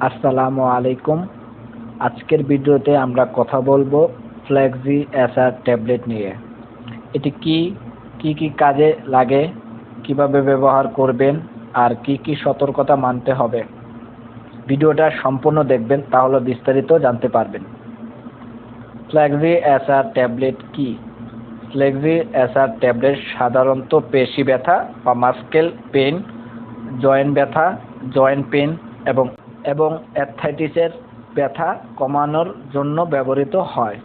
আসসালামু আলাইকুম। আজকের ভিডিওতে আমরা কথা বলব ফ্লেক্সি এসআর ট্যাবলেট নিয়ে। এটি কি কি কি কাজে লাগে, কীভাবে ব্যবহার করবেন, আর কি কি সতর্কতা মানতে হবে? ভিডিওটা সম্পূর্ণ দেখবেন, তাহলে বিস্তারিত জানতে পারবেন। ফ্লেক্সি এসআর ট্যাবলেট কি? ফ্লেক্সি এসআর ট্যাবলেট সাধারণত পেশি ব্যথা বা মাস্কেল পেন জয়েন্ট ব্যথা জয়েন্ট পেন এবং এবং অ্যাথাইটিসের ব্যথা কমানোর জন্য ব্যবহৃত হয়।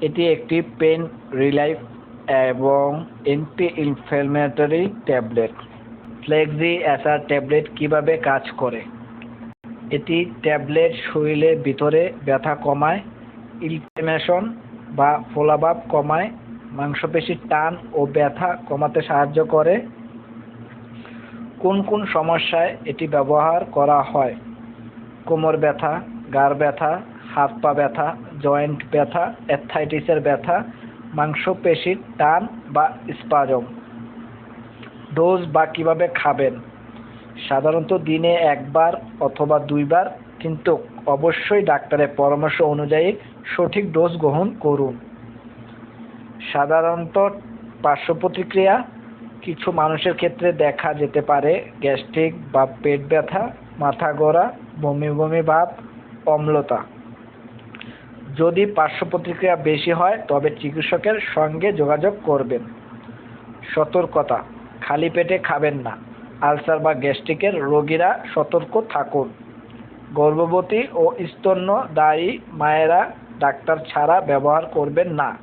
এটি একটি পেন রিলাইফ এবং anti inflammatory tablet Flexi SR tablet কীভাবে কাজ করে? এটি ট্যাবলেট শরীরের ভিতরে ব্যথা কমায় ইনফ্লেমেশন বা ফোলাভাব কমায়, মাংসপেশির টান ও ব্যথা কমাতে সাহায্য করে। কোন কোন সমস্যায় এটি ব্যবহার করা হয়? কোমর ব্যথা গাড় ব্যথা, হাত পা ব্যথা, জয়েন্ট ব্যথা অ্যাথাইটিসের ব্যথা, মাংসপেশির টান বা স্পাজম। ডোজ বা কীভাবে খাবেন? সাধারণত দিনে একবার অথবা দুইবার, কিন্তু অবশ্যই ডাক্তারের পরামর্শ অনুযায়ী সঠিক ডোজ গ্রহণ করুন। সাধারণত পার্শ্ব প্রতিক্রিয়া কিছু মানুষের ক্ষেত্রে দেখা যেতে পারে গ্যাস্ট্রিক বা পেট ব্যথা, মাথা গড়া বমি বমি ভাব, অম্লতা। যদি পার্শ্ব প্রতিক্রিয়া বেশি হয়, তবে চিকিৎসকের সঙ্গে যোগাযোগ করবেন। সতর্কতা, খালি পেটে খাবেন না। আলসার বা গ্যাস্ট্রিকের রোগীরা সতর্ক থাকুন। গর্ভবতী ও স্তন্যদায়ী মায়েরা ডাক্তার ছাড়া ব্যবহার করবেন না।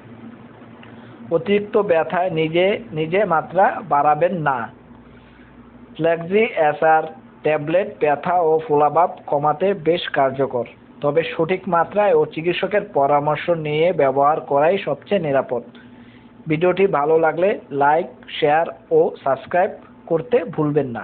অতিরিক্ত ব্যথায় নিজে নিজে মাত্রা বাড়াবেন না। ফ্লেক্সি এসআর ট্যাবলেট, ব্যথা ও ফোলাভাব কমাতে বেশ কার্যকর। তবে সঠিক মাত্রায় ও চিকিৎসকের পরামর্শ নিয়ে ব্যবহার করাই সবচেয়ে নিরাপদ। ভিডিওটি ভালো লাগলে লাইক, শেয়ার ও সাবস্ক্রাইব করতে ভুলবেন না।